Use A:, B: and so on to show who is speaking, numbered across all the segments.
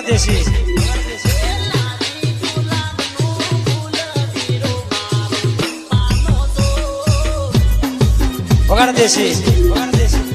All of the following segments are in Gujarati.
A: દેશી વગાડ દેશી વગાડ દેશી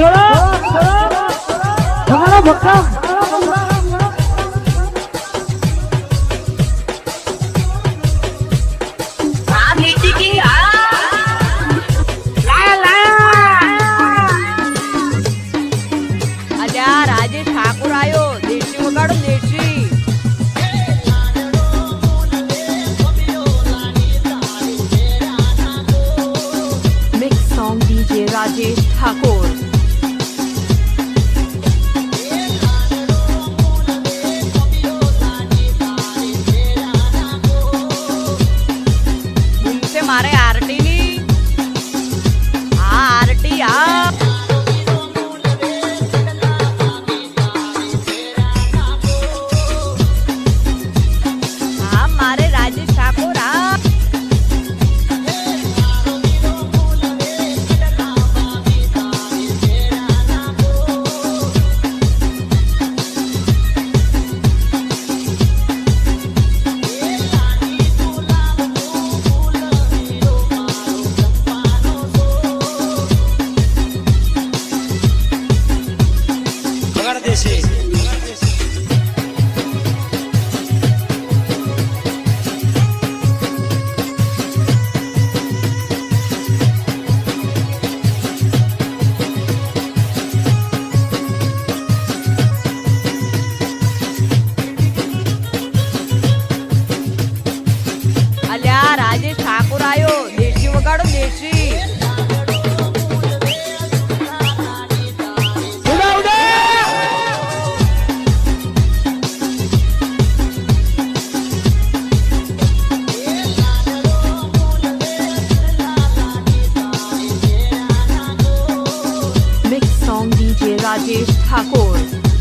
B: છોડો છોડો તમારો ભક્કા
C: deixei. Records.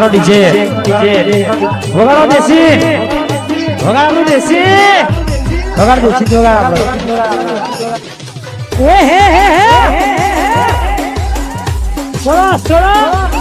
C: વગાડો
A: ડીજે વગાડો દેસી વગાડો દેસી વગાડ દેસી વગાડ આપણે
B: એ હે હે હે. સરસ સરસ.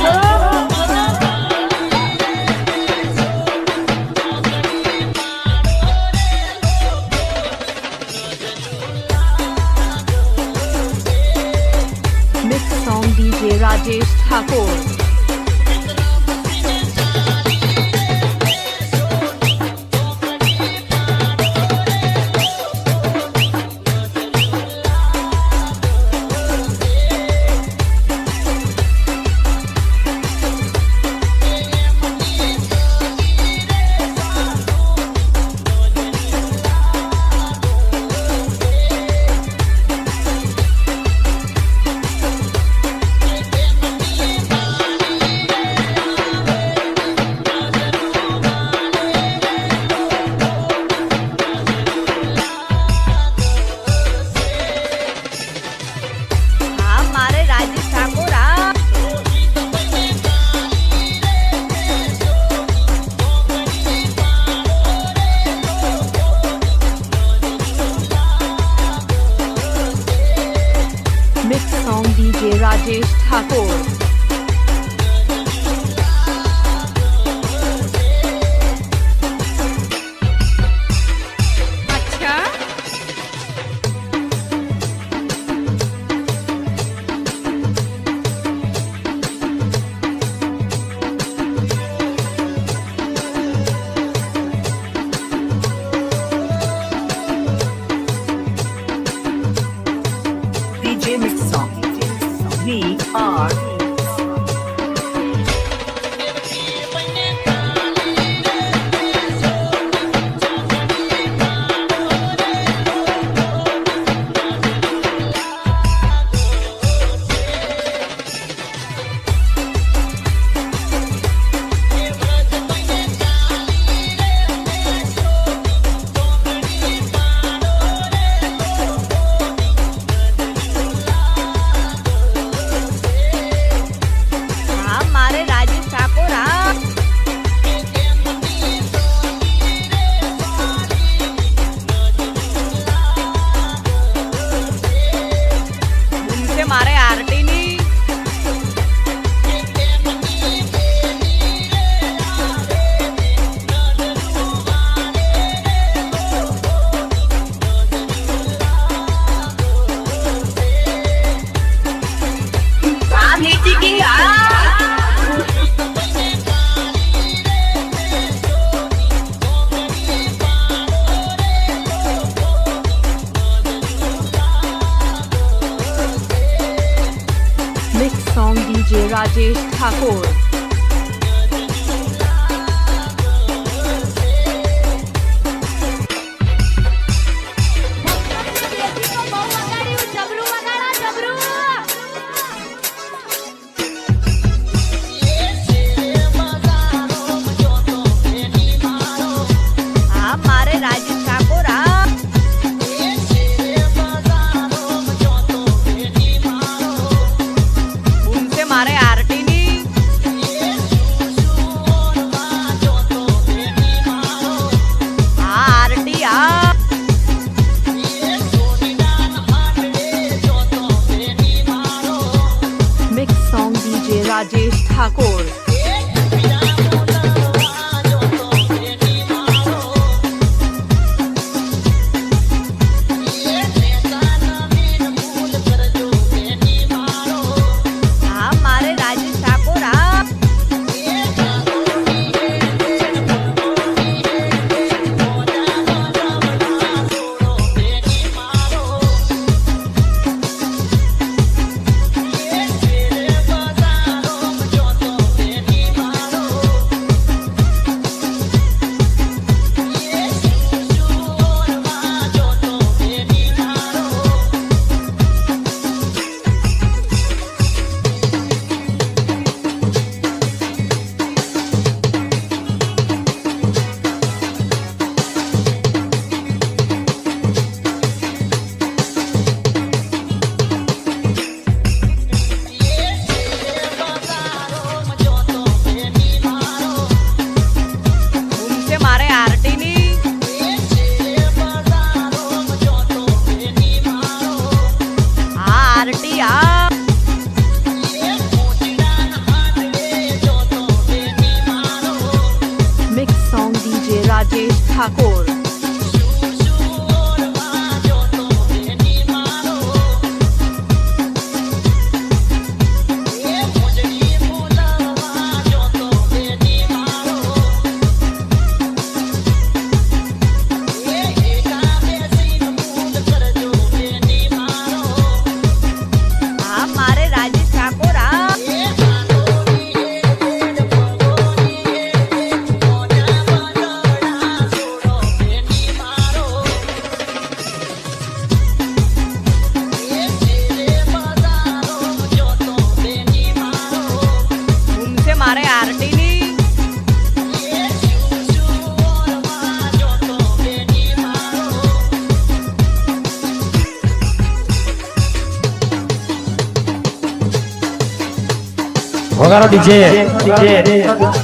A: વગાડો ડીજે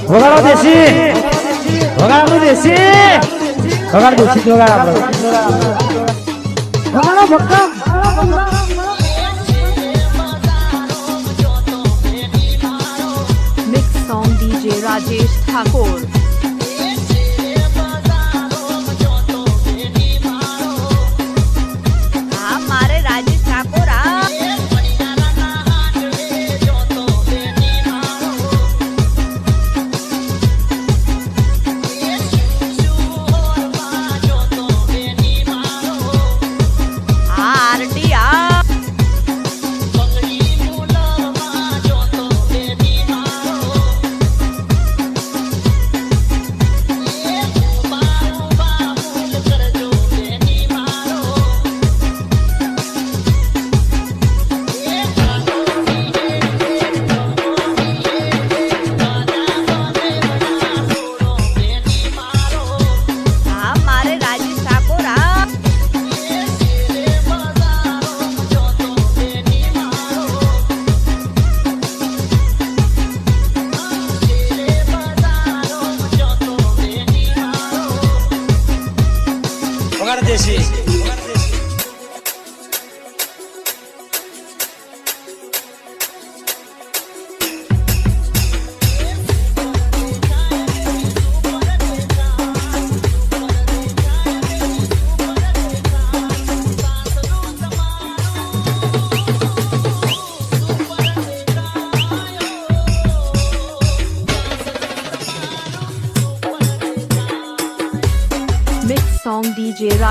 A: વગાડો દેશી. વગાડો દેશી. વગાડો દેશી વગાડો
B: વગાડો
C: ભક્કા. Rajesh Thakor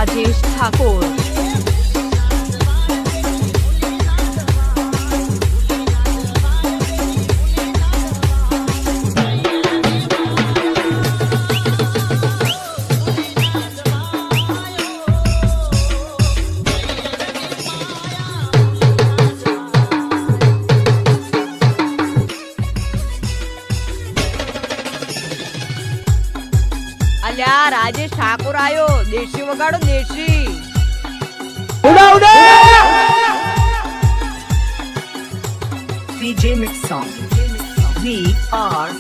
D: Rajesh Thakur song. We are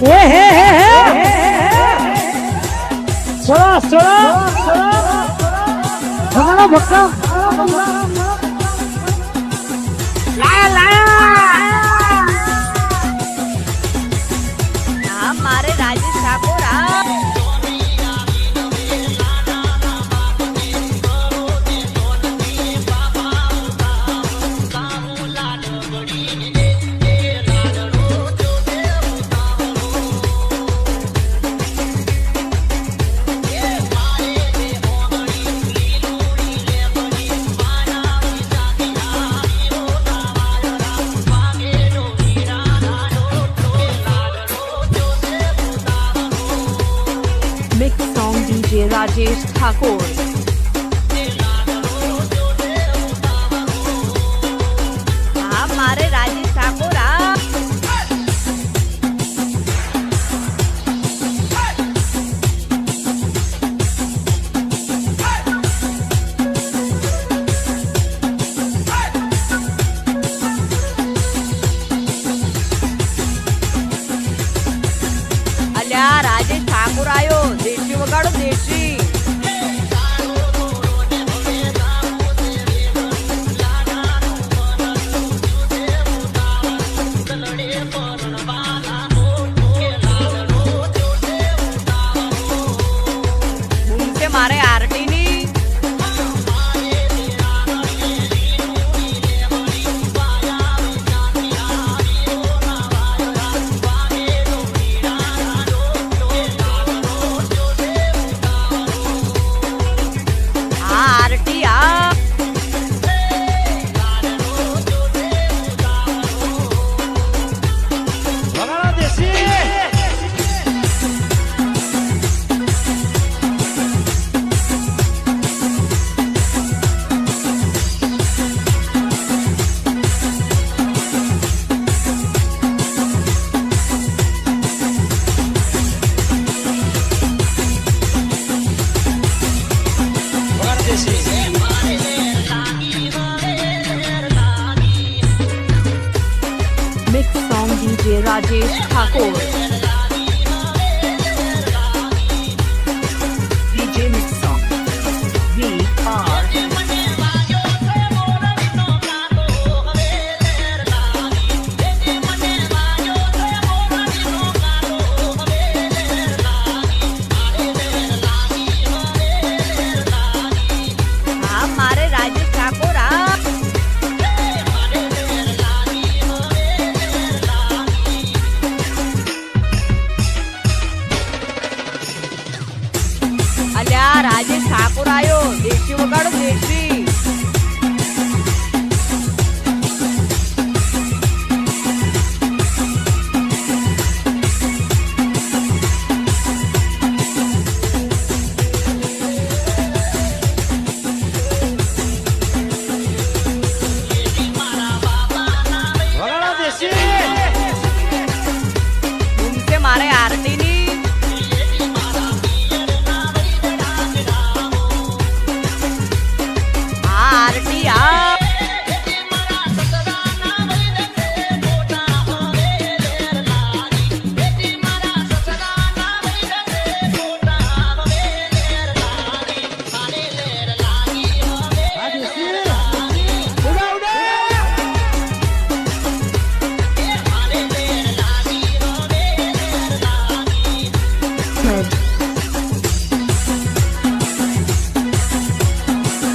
C: હે હે
D: ભક્ત. 扎克
C: 尔。Rádio Pacos. ઠાકોર આવ્યો દેશી વગાડો દેશી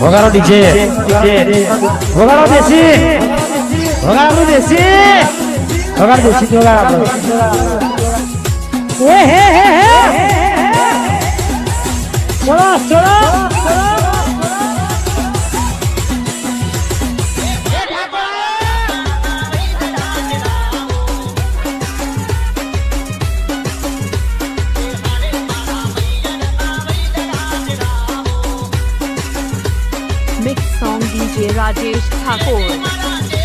A: વગાડો ડીજે વગાડો દેશી વગાડો દેશી વગાડ દેશી વગાડ
B: આપણે હે હે હે ચલો ચલો
D: Rajesh Thakur.